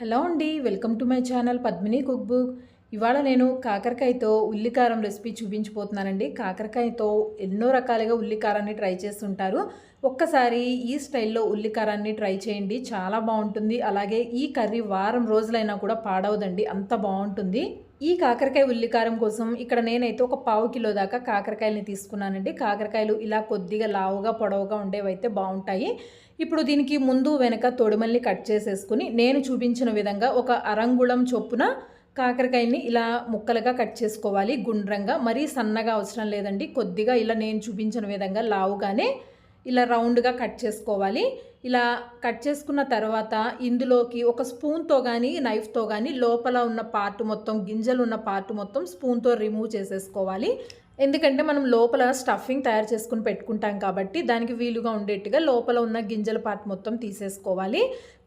Hello అండి welcome to my channel Padmini cook book. ఇవాళ నేను కాకరకాయతో ఉల్లికారం రెసిపీ చూపించబోతున్నానండి కాకరకాయతో ఎన్నో రకాలుగా ఉల్లికారాన్ని ట్రై చేస్తుంటారు. ఒక్కసారి ఈ స్టైల్లో ఉల్లికారాన్ని ట్రై చేయండి చాలా బాగుంటుంది. అలాగే ఈ కర్రీ వారం రోజులైనా కూడా పాడవదండి అంత బాగుంటుంది. ఈ కాకరకాయ ఉల్లికారం కోసం ఇక్కడ నేనైతే ఒక పావు కిలో దాకా కాకరకాయలని తీసుకున్నానండి. కాకరకాయలు ఇలా కొద్దిగా లావుగా పొడవుగా ఉండేవైతే బాగుంటాయి. ఇప్పుడు దీనికి ముందు వెనక తొడిమల్ని కట్ చేసేసుకుని నేను చూపించిన విధంగా ఒక అరంగుళం చొప్పున కాకరకాయని ఇలా ముక్కలుగా కట్ చేసుకోవాలి. గుండ్రంగా మరీ సన్నగా అవసరం లేదండి. కొద్దిగా ఇలా నేను చూపించిన విధంగా లావుగానే ఇలా రౌండ్గా కట్ చేసుకోవాలి. ఇలా కట్ చేసుకున్న తర్వాత ఇందులోకి ఒక స్పూన్తో కానీ నైఫ్తో కానీ లోపల ఉన్న పార్ట్ మొత్తం గింజలు ఉన్న పార్ట్ మొత్తం స్పూన్తో రిమూవ్ చేసేసుకోవాలి. ఎందుకంటే మనం లోపల స్టఫింగ్ తయారు చేసుకుని పెట్టుకుంటాం కాబట్టి దానికి వీలుగా ఉండేట్టుగా లోపల ఉన్న గింజల పార్ట్ మొత్తం తీసేసుకోవాలి.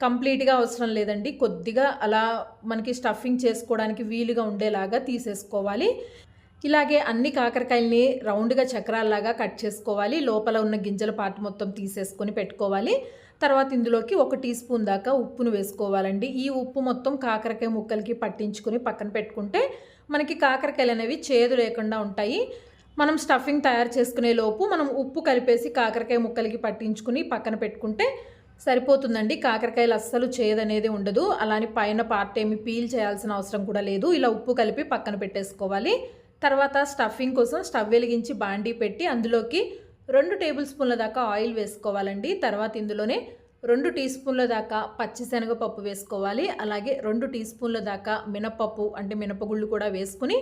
కంప్లీట్గా అవసరం లేదండి. కొద్దిగా అలా మనకి స్టఫింగ్ చేసుకోవడానికి వీలుగా ఉండేలాగా తీసేసుకోవాలి. ఇలాగే అన్ని కాకరకాయల్ని రౌండ్గా చక్రాల్లాగా కట్ చేసుకోవాలి. లోపల ఉన్న గింజల పార్ట్ మొత్తం తీసేసుకొని పెట్టుకోవాలి. తర్వాత ఇందులోకి ఒక టీ స్పూన్ దాకా ఉప్పును వేసుకోవాలండి. ఈ ఉప్పు మొత్తం కాకరకాయ ముక్కలకి పట్టించుకొని పక్కన పెట్టుకుంటే మనకి కాకరకాయలు అనేవి చేదు లేకుండా ఉంటాయి. మనం స్టఫింగ్ తయారు చేసుకునే లోపు మనం ఉప్పు కలిపేసి కాకరకాయ ముక్కలకి పట్టించుకుని పక్కన పెట్టుకుంటే సరిపోతుందండి. కాకరకాయలు అస్సలు చేయదనేది ఉండదు. అలానే పైన పార్ట్ ఏమి పీల్ చేయాల్సిన అవసరం కూడా లేదు. ఇలా ఉప్పు కలిపి పక్కన పెట్టేసుకోవాలి. తర్వాత స్టఫింగ్ కోసం స్టవ్ వెలిగించి బాండీ పెట్టి అందులోకి రెండు టేబుల్ స్పూన్ల దాకా ఆయిల్ వేసుకోవాలండి. తర్వాత ఇందులోనే రెండు టీ స్పూన్ల దాకా పచ్చిశనగపప్పు వేసుకోవాలి. అలాగే రెండు టీ స్పూన్ల దాకా మినపప్పు అంటే మినపగుళ్ళు కూడా వేసుకుని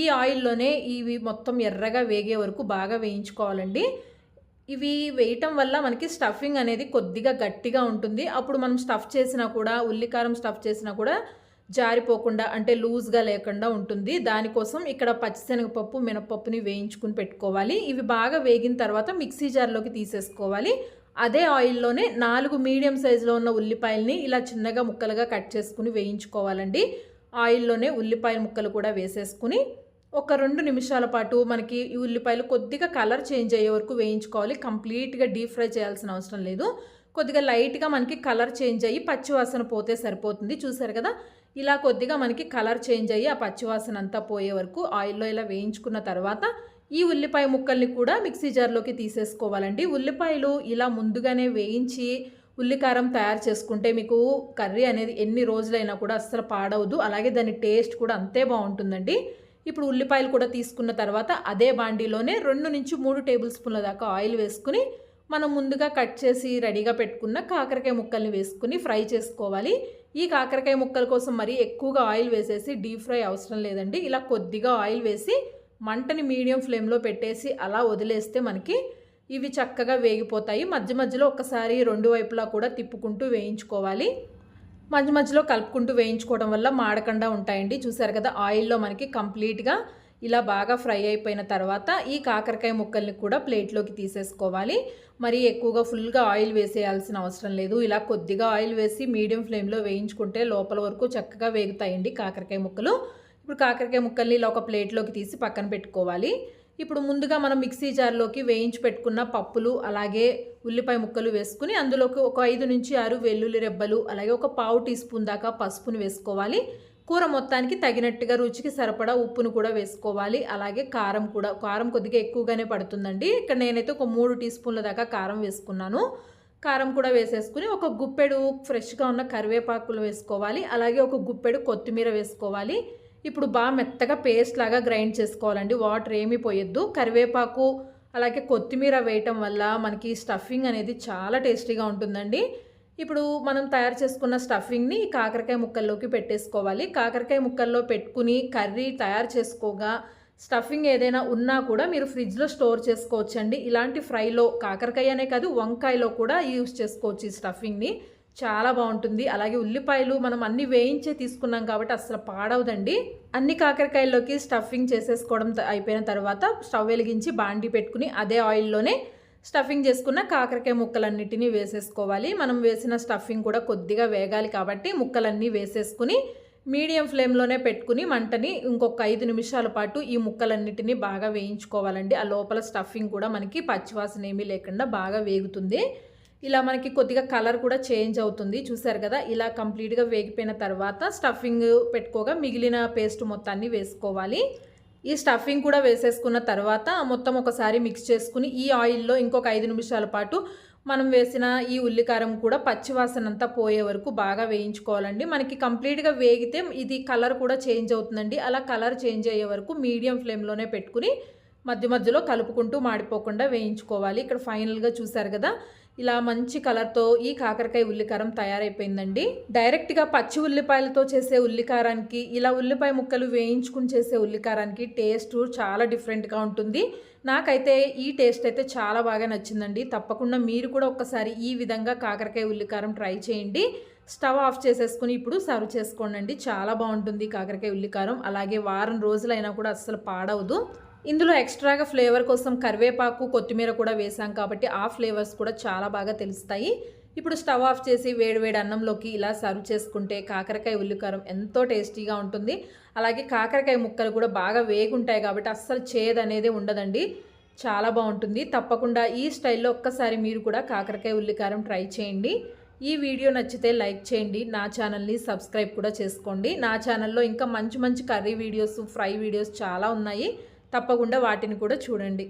ఈ ఆయిల్లోనే ఇవి మొత్తం ఎర్రగా వేగే వరకు బాగా వేయించుకోవాలండి. ఇవి వేయటం వల్ల మనకి స్టఫింగ్ అనేది కొద్దిగా గట్టిగా ఉంటుంది. అప్పుడు మనం స్టఫ్ చేసినా కూడా ఉల్లికారం స్టఫ్ చేసినా కూడా జారిపోకుండా అంటే లూజ్గా లేకుండా ఉంటుంది. దానికోసం ఇక్కడ పచ్చిశనగపప్పు మినపప్పుని వేయించుకుని పెట్టుకోవాలి. ఇవి బాగా వేగిన తర్వాత మిక్సీ జార్లోకి తీసేసుకోవాలి. అదే ఆయిల్లోనే నాలుగు మీడియం సైజులో ఉన్న ఉల్లిపాయల్ని ఇలా చిన్నగా ముక్కలుగా కట్ చేసుకుని వేయించుకోవాలండి. ఆయిల్లోనే ఉల్లిపాయ ముక్కలు కూడా వేసేసుకుని ఒక రెండు నిమిషాల పాటు మనకి ఈ ఉల్లిపాయలు కొద్దిగా కలర్ చేంజ్ అయ్యే వరకు వేయించుకోవాలి. కంప్లీట్గా డీప్ ఫ్రై చేయాల్సిన అవసరం లేదు. కొద్దిగా లైట్గా మనకి కలర్ చేంజ్ అయ్యి పచ్చివాసన పోతే సరిపోతుంది. చూసారు కదా? ఇలా కొద్దిగా మనకి కలర్ చేంజ్ అయ్యి ఆ పచ్చివాసన అంతా పోయే వరకు ఆయిల్లో ఇలా వేయించుకున్న తర్వాత ఈ ఉల్లిపాయ ముక్కల్ని కూడా మిక్సీ జార్లోకి తీసేసుకోవాలండి. ఉల్లిపాయలు ఇలా ముందుగానే వేయించి ఉల్లికారం తయారు చేసుకుంటే మీకు కర్రీ అనేది ఎన్ని రోజులైనా కూడా అస్సలు పాడవదు. అలాగే దాని టేస్ట్ కూడా అంతే బాగుంటుందండి. ఇప్పుడు ఉల్లిపాయలు కూడా తీసుకున్న తర్వాత అదే బాండీలోనే రెండు నుంచి మూడు టేబుల్ స్పూన్ల దాకా ఆయిల్ వేసుకుని మనం ముందుగా కట్ చేసి రెడీగా పెట్టుకున్న కాకరకాయ ముక్కల్ని వేసుకుని ఫ్రై చేసుకోవాలి. ఈ కాకరకాయ ముక్కల కోసం మరీ ఎక్కువగా ఆయిల్ వేసేసి డీప్ ఫ్రై అవసరం లేదండి. ఇలా కొద్దిగా ఆయిల్ వేసి మంటని మీడియం ఫ్లేమ్లో పెట్టేసి అలా వదిలేస్తే మనకి ఇవి చక్కగా వేగిపోతాయి. మధ్య మధ్యలో ఒకసారి రెండు వైపులా కూడా తిప్పుకుంటూ వేయించుకోవాలి. మధ్య మధ్యలో కలుపుకుంటూ వేయించుకోవడం వల్ల మాడకుండా ఉంటాయండి. చూసారు కదా ఆయిల్లో మనకి కంప్లీట్గా ఇలా బాగా ఫ్రై అయిపోయిన తర్వాత ఈ కాకరకాయ ముక్కల్ని కూడా ప్లేట్లోకి తీసేసుకోవాలి. మరి ఎక్కువగా ఫుల్గా ఆయిల్ వేసేయాల్సిన అవసరం లేదు. ఇలా కొద్దిగా ఆయిల్ వేసి మీడియం ఫ్లేమ్లో వేయించుకుంటే లోపల వరకు చక్కగా వేగుతాయండి కాకరకాయ ముక్కలు. ఇప్పుడు కాకరకాయ ముక్కల్ని ఇలా ఒక ప్లేట్లోకి తీసి పక్కన పెట్టుకోవాలి. ఇప్పుడు ముందుగా మనం మిక్సీ జార్లోకి వేయించి పెట్టుకున్న పప్పులు అలాగే ఉల్లిపాయ ముక్కలు వేసుకుని అందులోకి ఒక ఐదు నుంచి ఆరు వెల్లుల్లి రెబ్బలు అలాగే ఒక పావు టీ స్పూన్ దాకా పసుపుని వేసుకోవాలి. కూర మొత్తానికి తగినట్టుగా రుచికి సరిపడా ఉప్పును కూడా వేసుకోవాలి. అలాగే కారం కూడా కారం కొద్దిగా ఎక్కువగానే పడుతుందండి. ఇక్కడ నేనైతే ఒక మూడు టీ స్పూన్ల దాకా కారం వేసుకున్నాను. కారం కూడా వేసేసుకుని ఒక గుప్పెడు ఫ్రెష్గా ఉన్న కరివేపాకులు వేసుకోవాలి. అలాగే ఒక గుప్పెడు కొత్తిమీర వేసుకోవాలి. ఇప్పుడు బాగా మెత్తగా పేస్ట్ లాగా గ్రైండ్ చేసుకోవాలండి. వాటర్ ఏమీ పోయొద్దు. కరివేపాకు అలాగే కొత్తిమీర వేయటం వల్ల మనకి స్టఫింగ్ అనేది చాలా టేస్టీగా ఉంటుందండి. ఇప్పుడు మనం తయారు చేసుకున్న స్టఫింగ్ని కాకరకాయ ముక్కల్లోకి పెట్టేసుకోవాలి. కాకరకాయ ముక్కల్లో పెట్టుకుని కర్రీ తయారు చేసుకోగా స్టఫింగ్ ఏదైనా ఉన్నా కూడా మీరు ఫ్రిడ్జ్లో స్టోర్ చేసుకోవచ్చండి. ఇలాంటి ఫ్రైలో కాకరకాయ అనే కాదు వంకాయలో కూడా యూస్ చేసుకోవచ్చు ఈ స్టఫింగ్ని. చాలా బాగుంటుంది. అలాగే ఉల్లిపాయలు మనం అన్ని వేయించే తీసుకున్నాం కాబట్టి అసలు పాడవదండి. అన్ని కాకరకాయల్లోకి స్టఫింగ్ చేసేసుకోవడం అయిపోయిన తర్వాత స్టవ్ వెలిగించి బాండి పెట్టుకుని అదే ఆయిల్లోనే స్టఫింగ్ చేసుకున్న కాకరకాయ ముక్కలన్నిటినీ వేసేసుకోవాలి. మనం వేసిన స్టఫింగ్ కూడా కొద్దిగా వేగాలి కాబట్టి ముక్కలన్నీ వేసేసుకుని మీడియం ఫ్లేమ్లోనే పెట్టుకుని మంటని ఇంకొక ఐదు నిమిషాల పాటు ఈ ముక్కలన్నిటినీ బాగా వేయించుకోవాలండి. ఆ లోపల స్టఫింగ్ కూడా మనకి పచ్చివాసన ఏమీ లేకుండా బాగా వేగుతుంది. ఇలా మనకి కొద్దిగా కలర్ కూడా చేంజ్ అవుతుంది. చూసారు కదా ఇలా కంప్లీట్గా వేగిపోయిన తర్వాత స్టఫింగ్ పెట్టుకోగా మిగిలిన పేస్ట్ మొత్తాన్ని వేసుకోవాలి. ఈ స్టఫింగ్ కూడా వేసేసుకున్న తర్వాత మొత్తం ఒకసారి మిక్స్ చేసుకుని ఈ ఆయిల్లో ఇంకొక ఐదు నిమిషాల పాటు మనం వేసిన ఈ ఉల్లికారం కూడా పచ్చివాసన అంతా పోయే వరకు బాగా వేయించుకోవాలండి. మనకి కంప్లీట్గా వేగితే ఇది కలర్ కూడా చేంజ్ అవుతుందండి. అలా కలర్ చేంజ్ అయ్యే వరకు మీడియం ఫ్లేమ్లోనే పెట్టుకుని మధ్య మధ్యలో కలుపుకుంటూ మాడిపోకుండా వేయించుకోవాలి. ఇక్కడ ఫైనల్గా చూసారు కదా ఇలా మంచి కలర్తో ఈ కాకరకాయ ఉల్లికారం తయారైపోయిందండి. డైరెక్ట్గా పచ్చి ఉల్లిపాయలతో చేసే ఉల్లికారానికి ఇలా ఉల్లిపాయ ముక్కలు వేయించుకుని చేసే ఉల్లికారానికి టేస్ట్ చాలా డిఫరెంట్గా ఉంటుంది. నాకైతే ఈ టేస్ట్ అయితే చాలా బాగా నచ్చిందండి. తప్పకుండా మీరు కూడా ఒక్కసారి ఈ విధంగా కాకరకాయ ఉల్లికారం ట్రై చేయండి. స్టవ్ ఆఫ్ చేసేసుకుని ఇప్పుడు సర్వ్ చేసుకోండి చాలా బాగుంటుంది కాకరకాయ ఉల్లికారం. అలాగే వారం రోజులైనా కూడా అస్సలు పాడవదు. ఇందులో ఎక్స్ట్రాగా ఫ్లేవర్ కోసం కరివేపాకు కొత్తిమీర కూడా వేసాం కాబట్టి ఆ ఫ్లేవర్స్ కూడా చాలా బాగా తెలుస్తాయి. ఇప్పుడు స్టవ్ ఆఫ్ చేసి వేడివేడి అన్నంలోకి ఇలా సర్వ్ చేసుకుంటే కాకరకాయ ఉల్లికారం ఎంతో టేస్టీగా ఉంటుంది. అలాగే కాకరకాయ ముక్కలు కూడా బాగా వేగుంటాయి కాబట్టి అస్సలు చేదు అనేది ఉండదండి. చాలా బాగుంటుంది. తప్పకుండా ఈ స్టైల్లో ఒక్కసారి మీరు కూడా కాకరకాయ ఉల్లికారం ట్రై చేయండి. ఈ వీడియో నచ్చితే లైక్ చేయండి. నా ఛానల్ని సబ్స్క్రైబ్ కూడా చేసుకోండి. నా ఛానల్లో ఇంకా మంచి మంచి కర్రీ వీడియోస్ ఫ్రై వీడియోస్ చాలా ఉన్నాయి. తప్పకుండా వాటిని కూడా చూడండి.